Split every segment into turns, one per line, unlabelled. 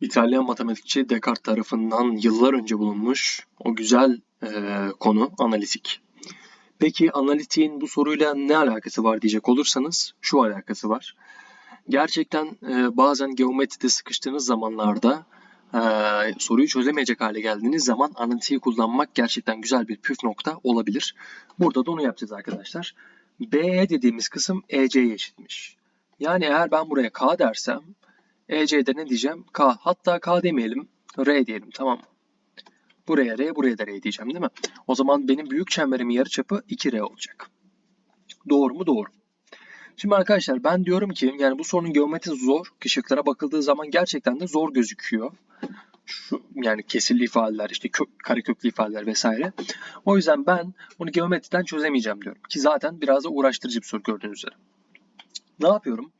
İtalyan matematikçi Descartes tarafından yıllar önce bulunmuş o güzel e, konu analitik. Peki analitiğin bu soruyla ne alakası var diyecek olursanız şu alakası var. Gerçekten e, bazen geometride sıkıştığınız zamanlarda e, soruyu çözemeyecek hale geldiğiniz zaman analitiği kullanmak gerçekten güzel bir püf nokta olabilir. Burada da onu yapacağız arkadaşlar. B dediğimiz kısım EC'ye eşitmiş. Yani eğer ben buraya K dersem EC'de ne diyeceğim? K. Hatta K demeyelim. R diyelim tamam? Buraya R, buraya da R diyeceğim değil mi? O zaman benim büyük çemberimin yarıçapı 2R olacak. Doğru mu? Doğru. Şimdi arkadaşlar ben diyorum ki yani bu sorunun geometrisi zor. Işıklara bakıldığı zaman gerçekten de zor gözüküyor. Şu, yani kesirli ifadeler, işte kök, kareköklü ifadeler vesaire. O yüzden ben bunu geometriden çözemeyeceğim diyorum. Ki zaten biraz da uğraştırıcı bir soru gördüğünüz üzere. Ne yapıyorum?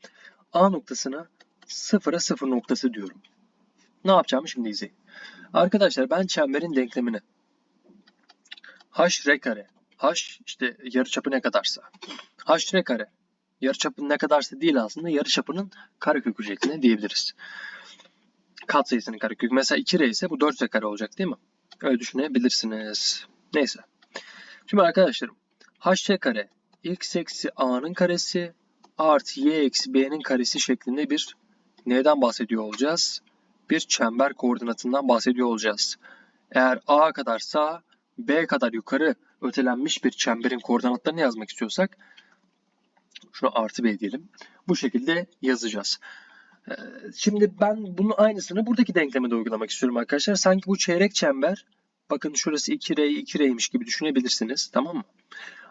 A noktasına sıfıra sıfır noktası diyorum. Ne yapacağımı şimdi izleyin. Arkadaşlar ben çemberin denklemini h r kare h işte yarıçapı ne kadarsa h r kare yarıçapı ne kadarsa değil aslında yarıçapının karekökü şeklinde diyebiliriz. Kat sayısının karekökü. Mesela 2r ise bu 4 r kare olacak değil mi? Öyle düşünebilirsiniz. Neyse. Şimdi arkadaşlarım h r kare x eksi a'nın karesi artı y eksi b'nin karesi şeklinde bir neyden bahsediyor olacağız? Bir çember koordinatından bahsediyor olacağız. Eğer A kadar sağ, B kadar yukarı ötelenmiş bir çemberin koordinatlarını yazmak istiyorsak şunu artı B diyelim. Bu şekilde yazacağız. Ee, şimdi ben bunun aynısını buradaki denkleme de uygulamak istiyorum arkadaşlar. Sanki bu çeyrek çember bakın şurası 2R 2R'ymiş gibi düşünebilirsiniz. Tamam mı?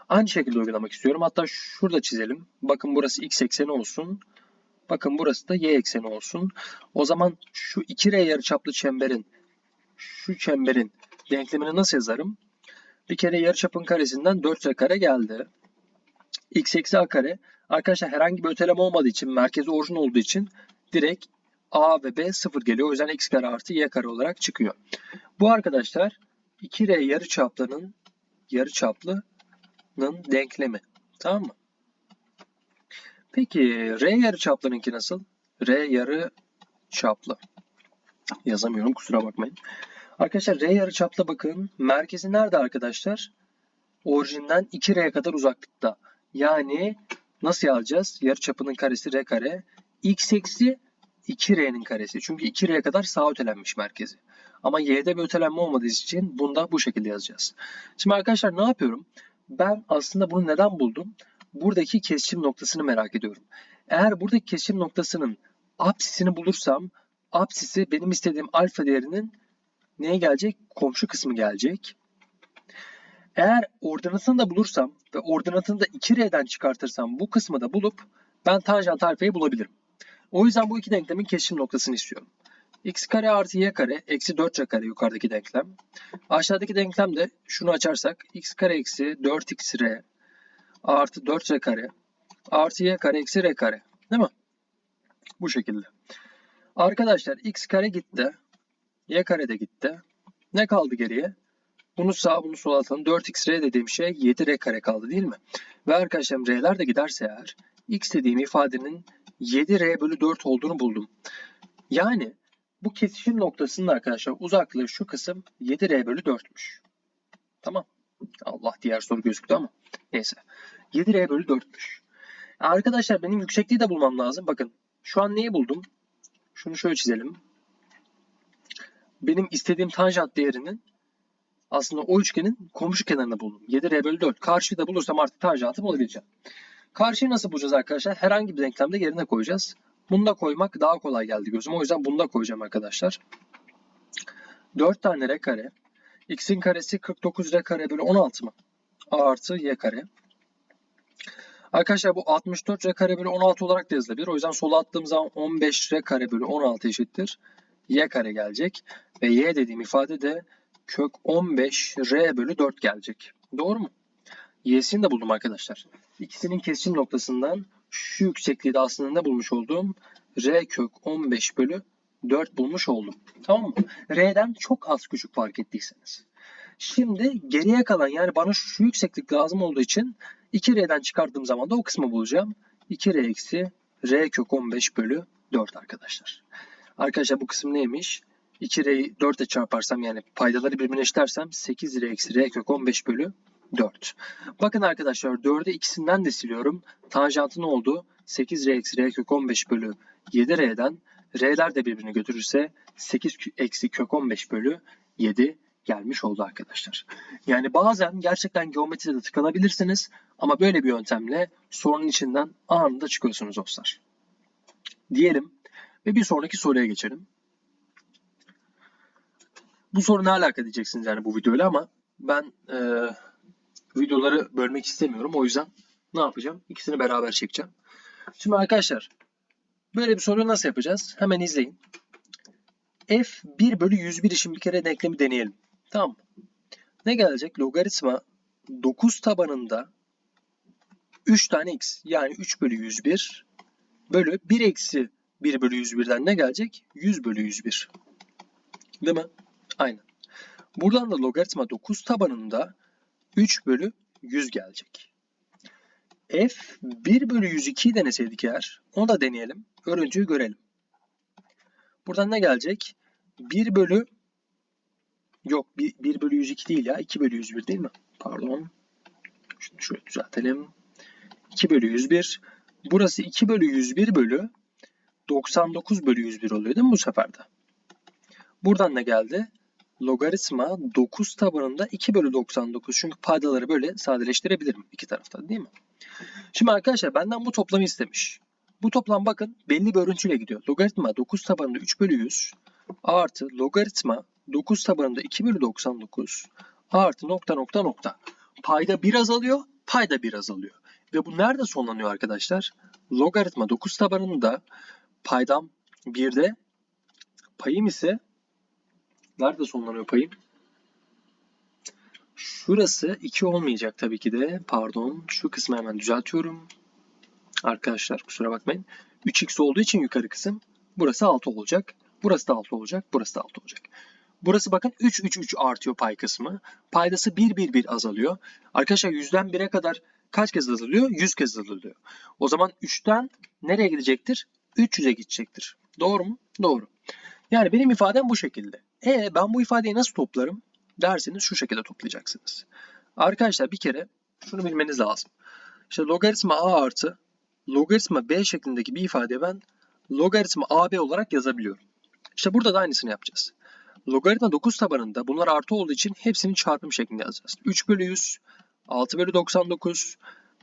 Aynı şekilde uygulamak istiyorum. Hatta şurada çizelim. Bakın burası x ekseni olsun. Bakın burası da y ekseni olsun. O zaman şu 2R yarıçaplı çemberin şu çemberin denklemini nasıl yazarım? Bir kere yarıçapın karesinden 4R kare geldi. x eksi a kare. Arkadaşlar herhangi bir öteleme olmadığı için merkezi orijin olduğu için direkt a ve b sıfır geliyor. O yüzden x kare artı y kare olarak çıkıyor. Bu arkadaşlar 2R yarıçaplının yarıçaplının denklemi. Tamam mı? Peki R yarı çaplarınki nasıl? R yarı çaplı. Yazamıyorum kusura bakmayın. Arkadaşlar R yarı çapla bakın. Merkezi nerede arkadaşlar? Orijinden 2R'ye kadar uzaklıkta. Yani nasıl yazacağız? Yarı çapının karesi R kare. X eksi 2R'nin karesi. Çünkü 2R'ye kadar sağ ötelenmiş merkezi. Ama Y'de bir ötelenme olmadığı için bunu da bu şekilde yazacağız. Şimdi arkadaşlar ne yapıyorum? Ben aslında bunu neden buldum? Buradaki kesişim noktasını merak ediyorum. Eğer buradaki kesişim noktasının apsisini bulursam apsisi benim istediğim alfa değerinin neye gelecek? Komşu kısmı gelecek. Eğer ordinatını da bulursam ve ordinatını da 2R'den çıkartırsam bu kısmı da bulup ben tanjant alfayı bulabilirim. O yüzden bu iki denklemin kesişim noktasını istiyorum. x kare artı y kare eksi 4c kare yukarıdaki denklem. Aşağıdaki denklem de şunu açarsak x kare eksi 4xr artı 4c kare artı y kare eksi r kare. Değil mi? Bu şekilde. Arkadaşlar x kare gitti. Y kare de gitti. Ne kaldı geriye? Bunu sağ bunu sola atalım. 4xr dediğim şey 7r kare kaldı değil mi? Ve arkadaşlar r'ler de giderse eğer x dediğim ifadenin 7r bölü 4 olduğunu buldum. Yani bu kesişim noktasının arkadaşlar uzaklığı şu kısım 7r bölü 4'müş. Tamam. Allah diğer soru gözüktü ama neyse. 7R bölü 4'müş. Arkadaşlar benim yüksekliği de bulmam lazım. Bakın şu an neyi buldum? Şunu şöyle çizelim. Benim istediğim tanjant değerinin aslında o üçgenin komşu kenarını buldum. 7R bölü 4. Karşıyı da bulursam artık tanjantı bulabileceğim. Karşıyı nasıl bulacağız arkadaşlar? Herhangi bir denklemde yerine koyacağız. Bunu da koymak daha kolay geldi gözüme. O yüzden bunu da koyacağım arkadaşlar. 4 tane r kare. X'in karesi 49 r kare bölü 16 mı? Artı y kare. Arkadaşlar bu 64 r kare bölü 16 olarak da yazılabilir. O yüzden sola attığım zaman 15 r kare bölü 16 eşittir. y kare gelecek. Ve y dediğim ifade de kök 15 r bölü 4 gelecek. Doğru mu? y'sini de buldum arkadaşlar. İkisinin kesişim noktasından şu yüksekliği de aslında bulmuş olduğum r kök 15 bölü 4 bulmuş oldum. Tamam mı? R'den çok az küçük fark ettiyseniz. Şimdi geriye kalan yani bana şu yükseklik lazım olduğu için 2R'den çıkardığım zaman da o kısmı bulacağım. 2R eksi R kök 15 bölü 4 arkadaşlar. Arkadaşlar bu kısım neymiş? 2R'yi 4 ile çarparsam yani paydaları birbirine eşlersem 8R eksi R kök 15 bölü 4. Bakın arkadaşlar 4'ü ikisinden de siliyorum. Tanjantı ne oldu? 8R eksi R kök 15 bölü 7R'den R'ler de birbirini götürürse 8 eksi kök 15 bölü 7 gelmiş oldu arkadaşlar. Yani bazen gerçekten geometride tıkanabilirsiniz ama böyle bir yöntemle sorunun içinden anında çıkıyorsunuz dostlar. Diyelim ve bir sonraki soruya geçelim. Bu soru ne alaka diyeceksiniz yani bu videoyla ama ben e, videoları bölmek istemiyorum. O yüzden ne yapacağım? İkisini beraber çekeceğim. Şimdi arkadaşlar böyle bir soruyu nasıl yapacağız? Hemen izleyin. F 1 bölü 101 için bir kere denklemi deneyelim. Tamam. Ne gelecek? Logaritma 9 tabanında 3 tane x yani 3 bölü 101 bölü 1 eksi 1 bölü 101'den ne gelecek? 100 bölü 101. Değil mi? Aynen. Buradan da logaritma 9 tabanında 3 bölü 100 gelecek. F 1 bölü 102'yi deneseydik eğer onu da deneyelim. Örüntüyü görelim. Buradan ne gelecek? 1 bölü yok 1, 1 bölü 102 değil ya 2 bölü 101 değil mi? Pardon. Şunu şöyle düzeltelim. 2 bölü 101. Burası 2 bölü 101 bölü 99 bölü 101 oluyor değil mi bu sefer de? Buradan ne geldi? Logaritma 9 tabanında 2 bölü 99. Çünkü paydaları böyle sadeleştirebilirim iki tarafta değil mi? Şimdi arkadaşlar benden bu toplamı istemiş. Bu toplam bakın belli bir örüntüyle gidiyor. Logaritma 9 tabanında 3 bölü 100 artı logaritma 9 tabanında 2 bölü 99 artı nokta nokta nokta. Payda 1 azalıyor, payda 1 azalıyor. Ve bu nerede sonlanıyor arkadaşlar? Logaritma 9 tabanında paydam 1'de payım ise nerede sonlanıyor payım? Şurası 2 olmayacak tabii ki de. Pardon. Şu kısmı hemen düzeltiyorum. Arkadaşlar kusura bakmayın. 3x olduğu için yukarı kısım. Burası 6 olacak. Burası da 6 olacak. Burası da 6 olacak. Burası bakın 3 3 3 artıyor pay kısmı. Paydası 1 1 1 azalıyor. Arkadaşlar 100'den 1'e kadar kaç kez azalıyor? 100 kez azalıyor. O zaman 3'ten nereye gidecektir? 300'e gidecektir. Doğru mu? Doğru. Yani benim ifadem bu şekilde. E ben bu ifadeyi nasıl toplarım? Derseniz şu şekilde toplayacaksınız. Arkadaşlar bir kere şunu bilmeniz lazım. İşte logaritma a artı logaritma b şeklindeki bir ifade ben logaritma ab olarak yazabiliyorum. İşte burada da aynısını yapacağız. Logaritma 9 tabanında bunlar artı olduğu için hepsini çarpım şeklinde yazacağız. 3 bölü 100, 6 bölü 99,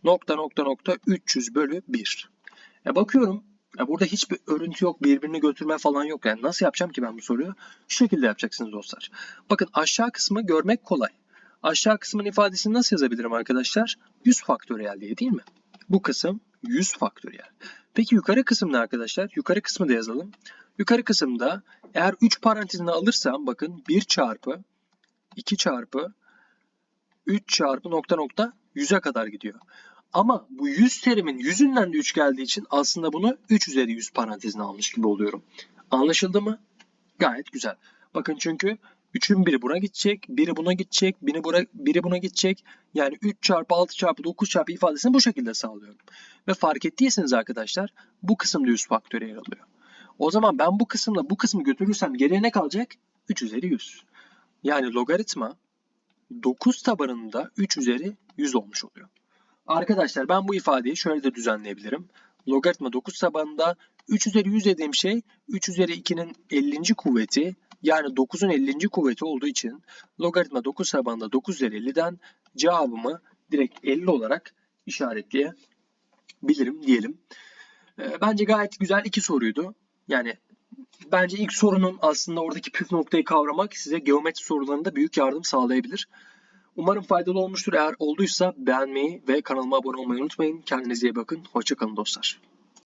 nokta nokta nokta 300 bölü 1. E bakıyorum ya burada hiçbir örüntü yok, birbirini götürme falan yok. Yani nasıl yapacağım ki ben bu soruyu? Şu şekilde yapacaksınız dostlar. Bakın aşağı kısmı görmek kolay. Aşağı kısmın ifadesini nasıl yazabilirim arkadaşlar? 100 faktöriyel diye değil mi? Bu kısım 100 faktöriyel. Peki yukarı kısım ne arkadaşlar? Yukarı kısmı da yazalım. Yukarı kısımda eğer 3 parantezini alırsam bakın 1 çarpı 2 çarpı 3 çarpı nokta nokta 100'e kadar gidiyor. Ama bu 100 terimin yüzünden de 3 geldiği için aslında bunu 3 üzeri 100 parantezine almış gibi oluyorum. Anlaşıldı mı? Gayet güzel. Bakın çünkü 3'ün biri buna gidecek, biri buna gidecek, biri buna, biri buna gidecek. Yani 3 çarpı 6 çarpı 9 çarpı ifadesini bu şekilde sağlıyorum. Ve fark ettiyseniz arkadaşlar bu kısımda 100 faktöriyel alıyor. O zaman ben bu kısımla bu kısmı götürürsem geriye ne kalacak? 3 üzeri 100. Yani logaritma 9 tabanında 3 üzeri 100 olmuş oluyor. Arkadaşlar ben bu ifadeyi şöyle de düzenleyebilirim. Logaritma 9 tabanında 3 üzeri 100 dediğim şey 3 üzeri 2'nin 50. kuvveti yani 9'un 50. kuvveti olduğu için logaritma 9 tabanında 9 üzeri 50'den cevabımı direkt 50 olarak işaretleyebilirim diyelim. Ee, bence gayet güzel iki soruydu. Yani bence ilk sorunun aslında oradaki püf noktayı kavramak size geometri sorularında büyük yardım sağlayabilir. Umarım faydalı olmuştur. Eğer olduysa beğenmeyi ve kanalıma abone olmayı unutmayın. Kendinize iyi bakın. Hoşçakalın dostlar.